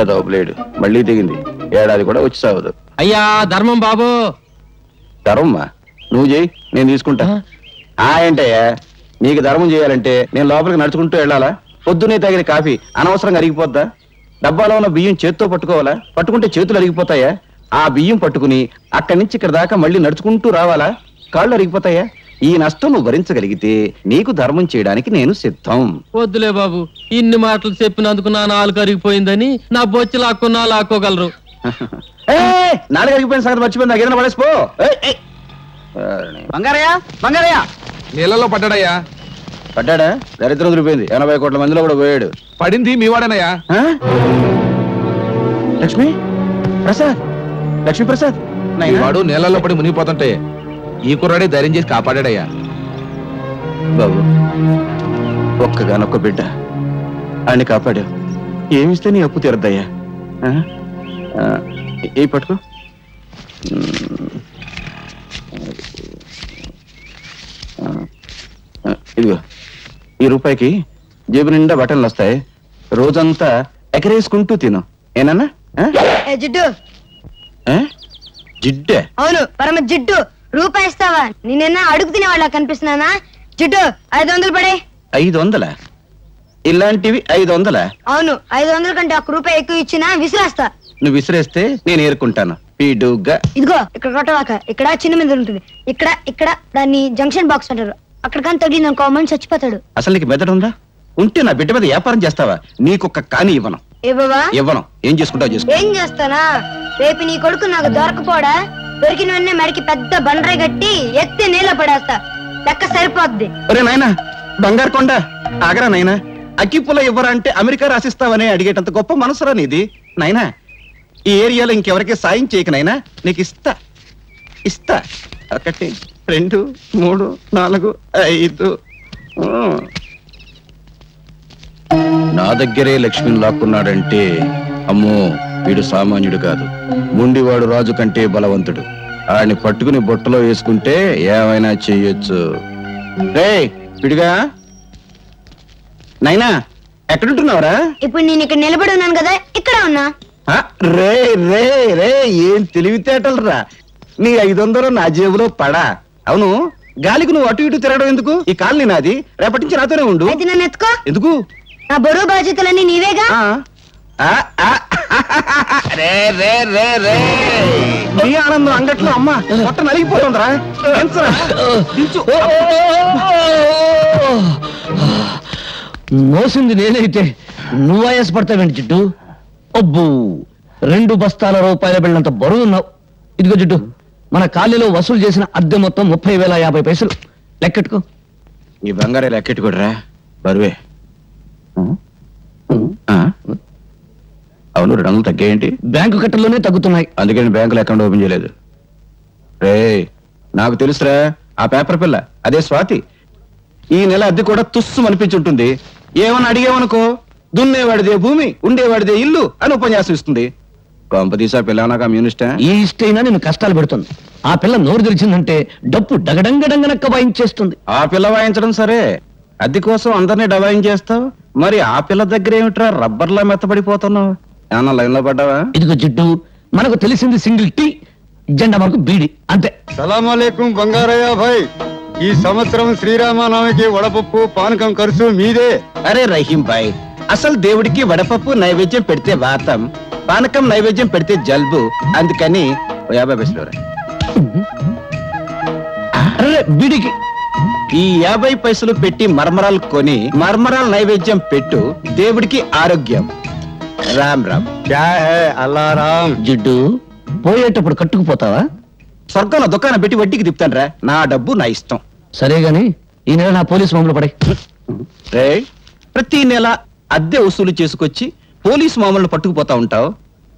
ఏదో బ్లేడ్ మళ్ళీ దిగింది ఏడాది కూడా వచ్చి సావదు అయ్యా ధర్మం బాబు. ధర్మమ్మా నువ్వు చేయి నేను తీసుకుంటా. ఆ? ఏంటయ్యా? నీకు ధర్మం చేయాలంటే నేను లోపలికి నడుచుకుంటూ వెళ్ళాలా? పొద్దునే తాగిన కాఫీ అనవసరంగా అరిగిపోద్దా? డబ్బాలో ఉన్న బియ్యం చేత్తో పట్టుకోవాలా? పట్టుకుంటే చేతులు అరిగిపోతాయా? ఆ బియ్యం పట్టుకుని అక్కడి నుంచి ఇక్కడ దాకా మళ్ళీ నడుచుకుంటూ రావాలా? కాళ్ళు అరిగిపోతాయా? ఈ నష్టం నువ్వు భరించగలిగితే నీకు ధర్మం చేయడానికి నేను సిద్ధం. వద్దులే బాబు ఇన్ని మాటలు చెప్పినందుకు నా నాలుగు అరిగిపోయిందని నా బొచ్చి లాక్కున్నా లాక్కోగలరు. ఏయ్, నాలుగు అరిగిపోయిన సంగతి మర్చిపోయింది నాకు ఏదైనా పడేసిపో ఏయ్, ఏయ్. వారిని. బంగారయ్య బంగారయ్య. నీళ్ళలో పడ్డాడయ్యా. పడ్డాడా? దరిద్రం దొరికిపోయింది ఎనభై కోట్ల మందిలో కూడా పోయాడు. పడింది మీ వాడనయ్యా. ఆ? లక్ష్మి ప్రసాద్ లక్ష్మీ ప్రసాద్ నాయనా. వాడు నీళ్ళలో పడి మునిగిపోతుంటే ఈ కుర్రాడే ధైర్యం చేసి కాపాడాడయ్యా. బాబు ఒక్కగానొక్క బిడ్డ. ఆయన్ని కాపాడావు. ఏమిస్తే నీ అప్పు తీరద్దయ్యా? ఏ పట్టుకో. ఇదిగో ఈ రూపాయికి జేబు నిండా బట్టలు వస్తాయి. రోజంతా ఎగరేసుకుంటూ తిను. ఏనన్నా? జిడ్డు? జిడ్డే? అవును పరమ జిడ్డు. రూపాయి ఇస్తావా నేనైనా అడుగు తినే వాళ్ళ కనిపిస్తున్నానా? జిడ్డు ఐదు వందలు పడే. ఐదు వందల? ఇలాంటివి ఐదు వందల? అవును ఐదు వందల కంటే ఒక రూపాయి ఎక్కువ ఇచ్చినా విసిరేస్తా. నువ్వు విసిరేస్తే నేను ఏరుకుంటాను. పీడుగా ఇదిగో ఇక్కడ కొట్టవాక ఇక్కడ చిన్న మీద ఉంటుంది. ఇక్కడ ఇక్కడ దాన్ని జంక్షన్ బాక్స్ అంటారు. అక్కడ కానీ తగిలింది అనుకో మనిషి చచ్చిపోతాడు. అసలు నీకు మెదడు ఉందా? ఉంటే నా బిడ్డ మీద వ్యాపారం చేస్తావా? నీకొక్క కాని ఇవ్వను. ఏ బాబా ఇవ్వను. ఏం చేసుకుంటావు చేసుకో. ఏం చేస్తానా? రేపు నీ కొడుకు నాకు దొరకపోడా? దొరికిన వెంటనే మడికి పెద్ద బండరాయి కట్టి ఎత్తి నీళ్ళ పడేస్తా. లెక్క సరిపోద్ది. ఒరే నాయనా బంగారు కొండ. ఆగరా నాయనా. ఇవ్వరా అంటే అమెరికా రాసిస్తావని అడిగేటంత గొప్ప మనసురా నీది. నాయనా ఈ ఏరియాలో ఇంకెవరికి సాయం చేయక నాయనా. నీకు ఇస్తా. ఇస్తా. ఒకటి రెండు మూడు నాలుగు ఐదు. ఊ. నా దగ్గరే లక్ష్మిని లాక్కున్నాడంటే అమ్మో వీడు సామాన్యుడు కాదు. ముండివాడు రాజు కంటే బలవంతుడు. ఆడిని పట్టుకుని బుట్టలో వేసుకుంటే ఏమైనా చెయ్యొచ్చు రే పిడిగా. నైనా ఎక్కడుంటున్నావురా? ఇప్పుడు నేను ఇక్కడ నిలబడి ఉన్నాను కదా ఇక్కడ ఉన్నా. ఆ, రే రే రే ఏం తెలివితేటలు రా నీ ఐదు వందలు నా జేబులో పడా. అవును గాలికి నువ్వు అటు ఇటు తిరగడం ఎందుకు? ఈ కాలనీ నాది. రేపటి నుంచి నాతోనే ఉండు. అయితే నన్ను ఎత్తుకో. ఎందుకు? నా బరువు బాధ్యతలన్నీ నీవేగా? ఆ. నీ ఆనందం అంగట్లో అమ్మ. మొట్ట నలిగిపోతుందిరా. మోసింది నేనైతే నువ్వు ఆయాస పడతావేంటి జిడ్డు? అబ్బు రెండు బస్తాల రూపాయల బిళ్ళంత బరువు ఉన్నావు. ఇదిగో జిడ్డు మన కాలనీలో వసూలు చేసిన అద్దె మొత్తం ముప్పై వేల యాభై పైసలు. లెక్కెట్టుకో. ఈ బంగారే లెక్కెట్టుకోడరా. బరువే. ఆ? అవును రెండు వందలు తగ్గేయంటి? బ్యాంకు కట్టల్లోనే తగ్గుతున్నాయి. అందుకని బ్యాంకులో అకౌంట్ ఓపెన్ చేయలేదు. రే నాకు తెలుసురా ఆ పేపర్ పిల్ల అదే స్వాతి. ఈ నెల అద్దె కూడా తుస్సు అనిపించుంటుంది. ఏమని అడిగేవనుకో దున్నేవాడిదే భూమి ఉండేవాడిదే ఇల్లు అని ఉపన్యాసం ఇస్తుంది. కొంపదీసా పిల్ల నా కమ్యూనిస్టా ఈ ఇష్టైనా నేను కష్టాలు పెడుతుంది. ఆ పిల్ల నోరు తెరిచిందంటే డప్పు డగడంగడంగనక్క వాయించేస్తుంది. ఆ పిల్ల వాయించడం సరే. అద్దె కోసం అందరినీ డబాయించేస్తావు మరి ఆ పిల్ల దగ్గర ఏమిట్రా రబ్బర్లా మెత్తబడిపోతున్నావు? ఏమన్నా లైన్లో పడ్డావా? ఇదిగో జిడ్డు మనకు తెలిసింది సింగిల్ టీ జెండా మనకు బీడి అంతే. సలాంలేకం బంగారయ్య భాయ్. ఈ సంవత్సరం శ్రీరామనవమికి వడపప్పు పానకం ఖర్చు మీదే. అరే రహీం భాయ్ అసలు దేవుడికి వడపప్పు నైవేద్యం పెడితే వాతం పానకం నైవేద్యం పెడితే జల్బు అందుకని ఓ యాభై పైసలు. అరే బీడికి. ఈ యాభై పైసలు పెట్టి మర్మరాలు కొని మర్మరాల నైవేద్యం పెట్టు దేవుడికి ఆరోగ్యం. రామ్ రామ్. క్యా హై అల్లారాం జిడ్డు పోయేటప్పుడు కట్టుకుపోతావా? స్వర్గంలో దుకాణం పెట్టి వడ్డీకి తిప్పుతాను నా డబ్బు నా ఇష్టం. సరే గాని ఈ నెల నా పోలీస్ మామూలు పడే రే ప్రతి నెల అద్దె వసూలు చేసుకొచ్చి పోలీసు మామూలు పట్టుకుపోతా ఉంటావు.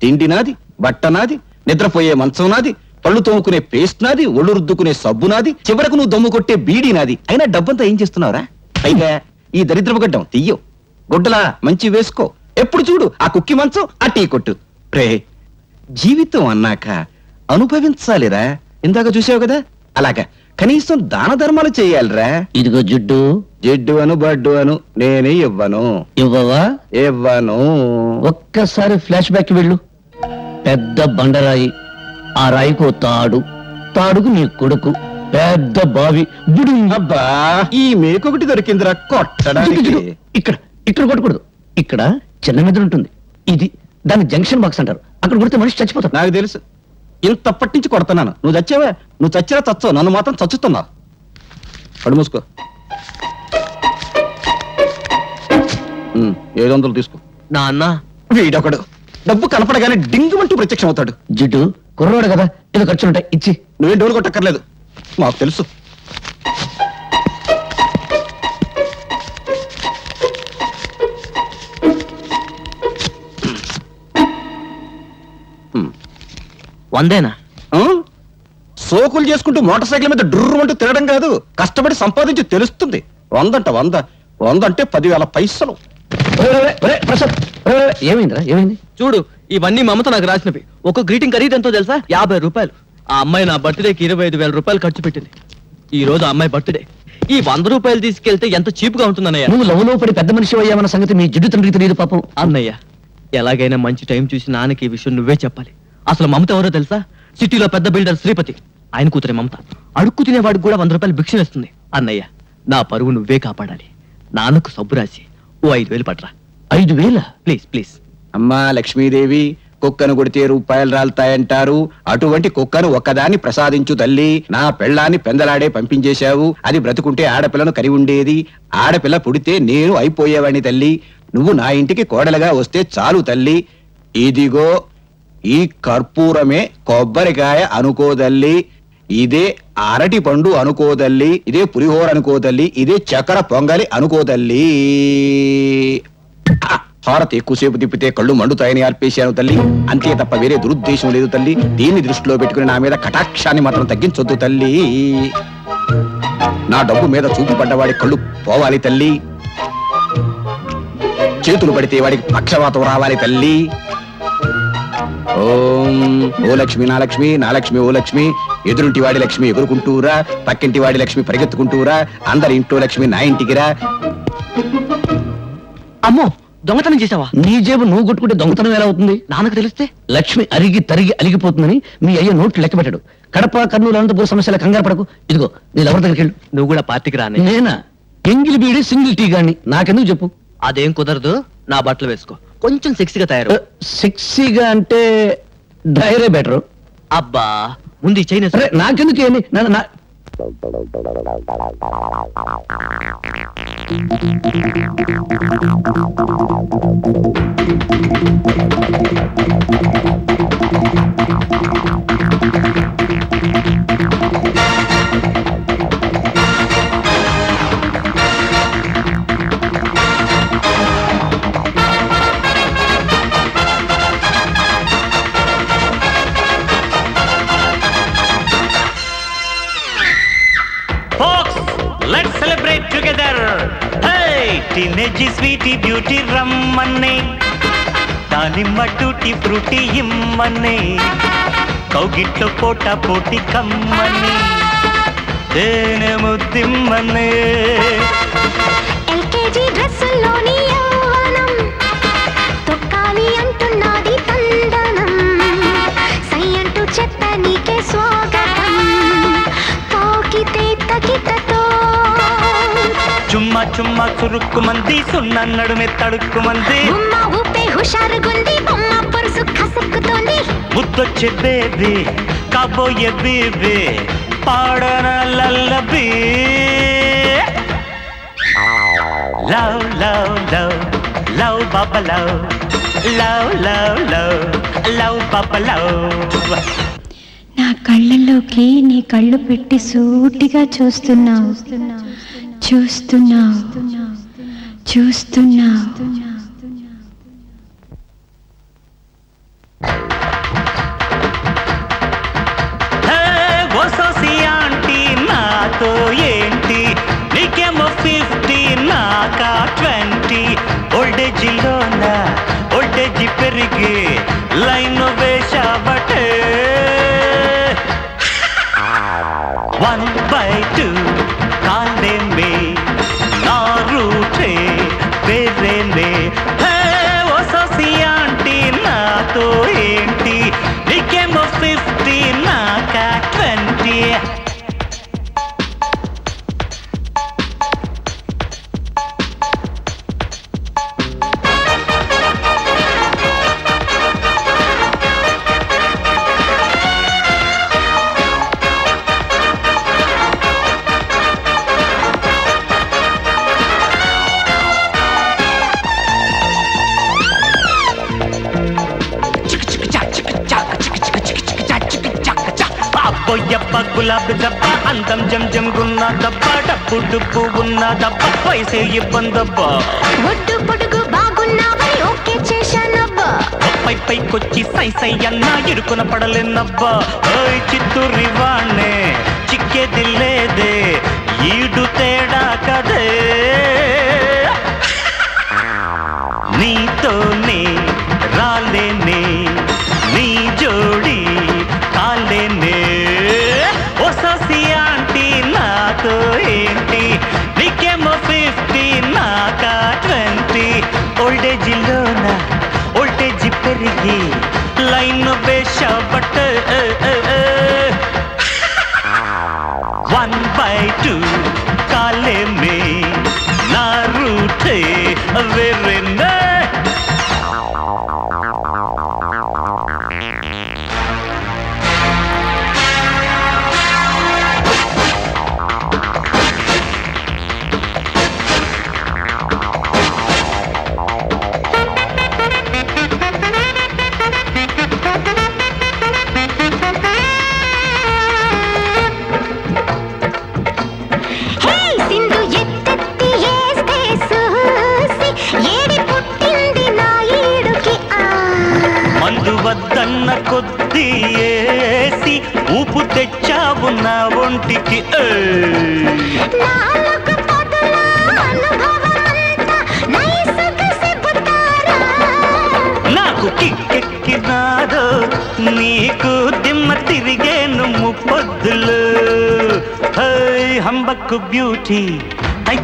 తిండి నాది బట్ట నాది నిద్రపోయే మంచం నాది పళ్ళు తోముకునే పేస్ట్ నాది ఒళ్ళు రుద్దుకునే సబ్బు నాది చివరకు నువ్వు దమ్ము కొట్టే బీడీ నాది. అయినా డబ్బంతా ఏం చేస్తున్నావురా? పైగా ఈ దరిద్రపు గడ్డం తీయో. గుడ్డలా మంచి వేసుకో. ఎప్పుడు చూడు ఆ కుక్కి మంచం ఆ టీ కొట్టు. రే జీవితం అన్నాక అనుభవించాలిరా. ఇందాక చూసావు కదా? అలాగా. కనీసం దాన ధర్మాలు చెయ్యాలిరా ఇదిగో జుడ్డు. జిడ్డు అను బడ్డు అను నేనే ఇవ్వను. ఇవ్వవా? ఇవ్వను. ఒక్కసారి ఫ్లాష్ బ్యాక్ వెళ్ళు. పెద్ద బండరాయి ఆ రాయికి తాడు. తాడుకు నీ కొడుకు. పెద్ద బావి. బుడుం. అబ్బా ఈ మేకొకటి దొరికిందిరా కొట్టడానికి. ఇక్కడ ఇక్కడ కొట్టకూడదు. ఇక్కడ చిన్న మెదడు ఉంటుంది. ఇది దాన్ని జంక్షన్ బాక్స్ అంటారు. అక్కడ కొడితే మనిషి చచ్చిపోతాడు. నాకు తెలుసు. ఇంతప్పటి నుంచి కొడుతున్నాను. నువ్వు చచ్చావా నువ్వు చచ్చినా చచ్చావు నన్ను మాత్రం చచ్చుతున్నావు కడు మూసుకో. ఉమ్, ఏడు వందలు తీసుకో. నాన్న. వీడొకడు. డబ్బు కనపడగానే డింగుమంటూ ప్రత్యక్షం అవుతాడు జిడ్డు కుర్రోడు కదా ఏదో ఖర్చులు ఉంటాయి ఇచ్చి. నువ్వేం డోలు కొట్టక్కర్లేదు. మాకు తెలుసు. వందేనా? సోకులు చేసుకుంటూ మోటార్ సైకిల్ మీద డుర్రు అంటూ తిరగడం కాదు. కష్టపడి సంపాదించి తెలుస్తుంది. వందంట వంద. వంద అంటే పదివేల పైసలు. ఏమైందిరా? ఏమైంది? చూడు ఇవన్నీ మమత నాకు రాసినవి. ఒక గ్రీటింగ్ ఖరీదు ఎంతో తెలుసా? యాభై రూపాయలు. ఆ అమ్మాయి నా బర్త్డేకి ఇరవై ఐదు వేల రూపాయలు ఖర్చు పెట్టింది. ఈ రోజు ఆ అమ్మాయి బర్త్డే ఈ వంద రూపాయలు తీసుకెళ్తే ఎంత చీప్గా ఉంటుందన్నయ్య? నువ్వు లవ్లో పడి పెద్ద మనిషి అయ్యామన్న సంగతి మీ జిడ్డు తండ్రికి తెలియదు పాపం. అన్నయ్య ఎలాగైనా మంచి టైం చూసి నాన్నకి ఈ విషయం నువ్వే చెప్పాలి. అసలు మమత ఎవరో తెలుసా? సిటీలో పెద్ద బిల్డర్ శ్రీపతి. ఆయన కూతురే మమత. అడుక్కు తినేవాడికి కూడా వంద రూపాయలు భిక్షలేస్తుంది అన్నయ్య నా పరువు నువ్వే కాపాడాలి. నాన్నకు సబ్బు రాసి ఓ ఐదు వేలు పట్రా. ఐదు వేల? Please please. అమ్మా లక్ష్మీదేవి కుక్కను కొడితే రూపాయలు రాలుతాయంటారు. అటువంటి కుక్కను ఒక్కదాన్ని ప్రసాదించు తల్లి. నా పెళ్ళాన్ని పెందలాడే పంపించేశావు. అది బ్రతుకుంటే ఆడపిల్లను కరి ఉండేది. ఆడపిల్ల పుడితే నేను అయిపోయేవాడిని తల్లి. నువ్వు నా ఇంటికి కోడలుగా వస్తే చాలు తల్లి. ఇదిగో ఈ కర్పూరమే కొబ్బరికాయ అనుకోదల్లి ఇదే అరటి పండు అనుకోదల్లి ఇదే పులిహోర అనుకోదల్లి ఇదే చక్కెర పొంగలి అనుకోదల్లి ఆ, హారతి ఎక్కువసేపు తిప్పితే కళ్ళు మండుతాయని అర్పేశాను తల్లి. అంతే తప్ప వేరే దురుద్దేశం లేదు తల్లి. దీన్ని దృష్టిలో పెట్టుకుని నా మీద కటాక్షాన్ని మాత్రం తగ్గించొద్దు తల్లి. నా డబ్బు మీద చూపు పడ్డవాడి కళ్ళు పోవాలి తల్లి. చేతులు పడితే వాడికి పక్షవాతం రావాలి తల్లి. ఓం ఓ లక్ష్మి నా లక్ష్మి నా లక్ష్మి ఓ లక్ష్మి. ఎదురుంటి వాడి లక్ష్మి ఎగురుకుంటూరా పక్కింటి వాడి లక్ష్మి పరిగెత్తుకుంటూరా అందరి ఇంట్లో లక్ష్మి నా ఇంటికిరా. అమ్మో దొంగతనం చేసావా నీ జేబు నువ్వు కొట్టుకుంటే దొంగతనం ఎలా అవుతుంది? నాన్నకు తెలిస్తే? లక్ష్మి అరిగి తరిగి అలిగిపోతుందని మీ అయ్య నోట్లు లెక్క పెట్టాడు కడప కర్నూలు అనంతపురం సమస్యల కంగారు పడకు. ఇదిగో నీ ఎవరి దగ్గరికి వెళ్ళు. నువ్వు కూడా పార్టీకి రాని. నేనా? ఎంగిలి బీడి సింగిల్ టీ గాని. నాకెందుకు చెప్పు? అదేం కుదరదు. నా బట్టలు వేసుకో. కొంచెం సెక్సీగా తయారు. సెక్సీగా అంటే డైరే బెటర్. అబ్బా ముందు చైన్ అరే నాకెందుకు ఏంది ನಿಮ್ಮ టూటి ఫ్రూటీ ఇమ్మనే. కౌగిట్లో పోట పోటీ కమ్మని. తేనె ముద్దిమ్మనే. ఎల్కేజీ డ్రెస్సుల్లోని యవ్వనం తొక్కాలి అంటున్నది గుమ్మ ఊపే హుషారుగుంది బొమ్మ పొరుసు కసక్కుతోంది. ముద్దొచ్చే బేబీ కాబోయే baby పాడన lullaby love love love love బాబా love love love love love బాబా లవ్. నా కళ్ళల్లోకి నీ కళ్ళు పెట్టి సూటిగా చూస్తున్నావు. చూస్తున్నావు చూస్తున్నావు అబ్బోయప్ప గులాబీ దబ్బ అందం జం జం గున్న దబ్బ డబ్బు డుబ్బు ఉన్న దబ్బ వయసే ఇబ్బందబ్బా ఒడ్డు పొడుగు బాగున్నావని ఓకే చేశానబ్బా. పై పైకొచ్చి సై సై అన్నా ఇరుకున పడలేనబ్బా. ఓయ్ చిత్తూరి వాణ్ణే చిక్కేది లేదే ఈడు తేడా కదే. నీతోనే రాలేనే నీ జోడి కాలేనే. ఓల్డేజిలోన ఓల్టేజి పెరిగి లైన్ వేషా బట్ వన్ బై టూ కాలే తెచ్చావు నా ఒంటికి నాకు కిక్కెక్కినాదో నీకు దిమ్మ తిరిగేను ముప్పొద్దులు. హంబక్కు బ్యూటీ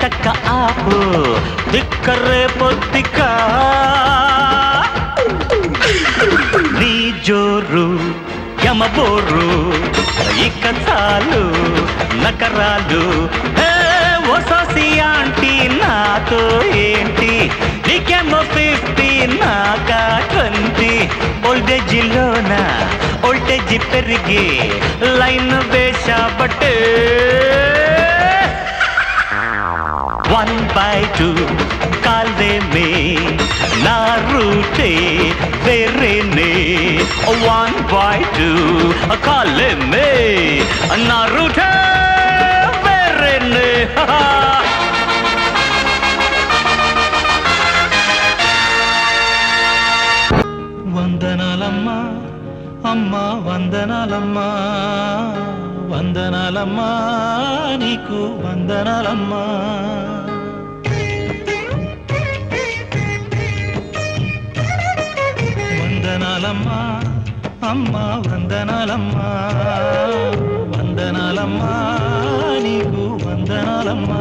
తక్క ఆపు దిక్కరే పొద్దిక నీ జోరు యమబోరు ఇక చాలు నకరాలు. హే, ఓ సోసి ఆంటీ నాతో ఏంటి? నీకేమో ఫిఫ్టీ నాకా ట్వంటీ. ఓల్టేజీలోన ఓల్టేజి పెరిగి లైన్ వేశాబట్టే వన్ బై టూ కాల్దే మే నా రూటే వేరేనే. వన్ బై టూ కాల్దే మే. నా రూటే వేరేనే. వందనాలమ్మా అమ్మా వందనాలమ్మా. వందనాలమ్మా నీకు వందనాలమ్మా. வந்தனாலம்மா அம்மா வந்தனாலம்மா வந்தனாலம்மா நீ பூ வந்தனாலம்மா.